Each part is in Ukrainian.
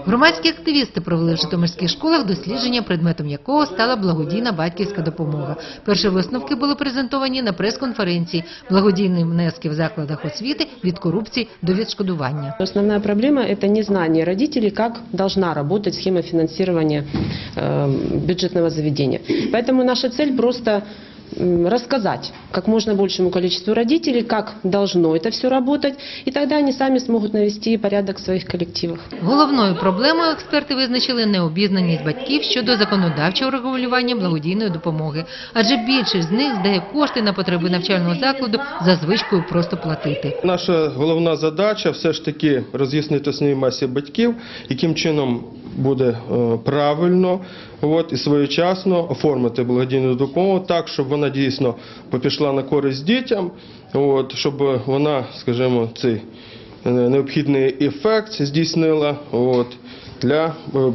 Громадські активісти провели в житомирських школах дослідження, предметом якого стала благодійна батьківська допомога. Перші висновки були презентовані на прес-конференції благодійні внески в закладах освіти від корупції до відшкодування. Основная проблема – это незнание родителей, как должна работать схема финансирования э, бюджетного заведения. Поэтому наша цель просто м, рассказать как можно большему количеству родителей, как должно это все работать, и тогда они сами смогут навести порядок в своих коллективах. Головною проблемою експерти визначили необізнаність батьків щодо законодавчого регулювання благодійної допомоги, адже більшість з них здає кошти на потреби навчального закладу за звичкою просто платити. Наша головна задача все ж таки роз'яснити основній масі батьків, яким чином буде е, правильно от, і своєчасно оформити благодійну допомогу так, щоб вона дійсно попішла на користь дітям, от, щоб вона, скажімо, цей е, необхідний ефект здійснила от, для е,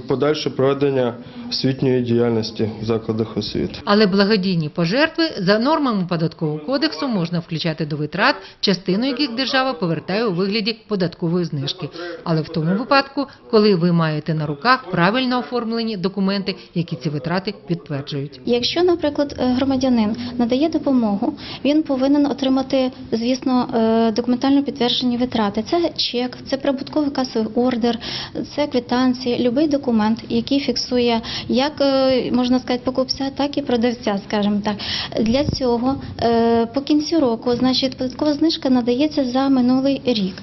подальшого проведення освітньої діяльності в закладах освіти. Але благодійні пожертви за нормами податкового кодексу можна включати до витрат, частину яких держава повертає у вигляді податкової знижки. Але в тому випадку, коли ви маєте на руках правильно оформлені документи, які ці витрати підтверджують. Якщо, наприклад, е, громадянин надає допомогу, він повинен отримати, звісно, е, документально підтверджені витрати. Це чек, це прибутковий касовий ордер, це квитанції, будь-який документ, який фіксує як е, можна сказати покупця, так і продавця, скажімо так. Для цього е, по кінцю року, значить, податкова знижка надається за минулий рік.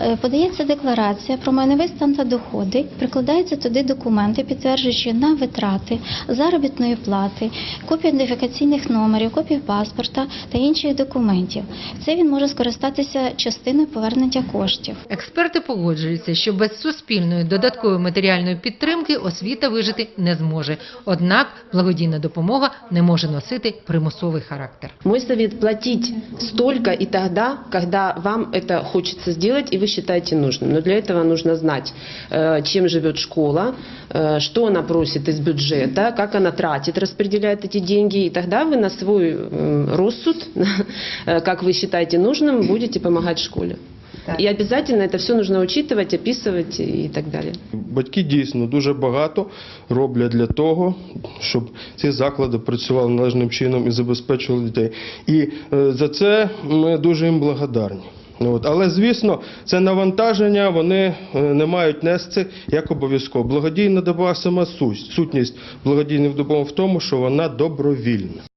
Е, Подається декларація про майновий стан та доходи, прикладаються туди документи, підтверджуючи на витрати, заробітної плати, копії ідентифікаційних номерів, копії паспорта та інших документів. Це він може скористатися частиною повернення коштів. Експерти погоджуються, що без суспільної додаткової матеріальної підтримки освіта вижити не зможе. Однак благодійна допомога не може носити примусовий характер. Мой совет – платить столько и тогда, когда вам это хочется сделать и вы считаете нужным. Но для этого нужно знать, э, чем живет школа, э, что она просит из бюджета, как она тратит, распределяет эти деньги. И тогда вы на свой э, рассуд, э, как вы считаете нужным, будете помогать школе. И обязательно это все нужно учитывать, описывать и так далее. Батьки дійсно дуже багато роблять для того, щоб ці заклади працювали належним чином і забезпечували дітей. І е, за це ми дуже їм благодарні. От. Але, звісно, це навантаження вони е, не мають нести як обов'язково. Благодійна доба сама суть, сутність благодійних допомог в тому, що вона добровільна.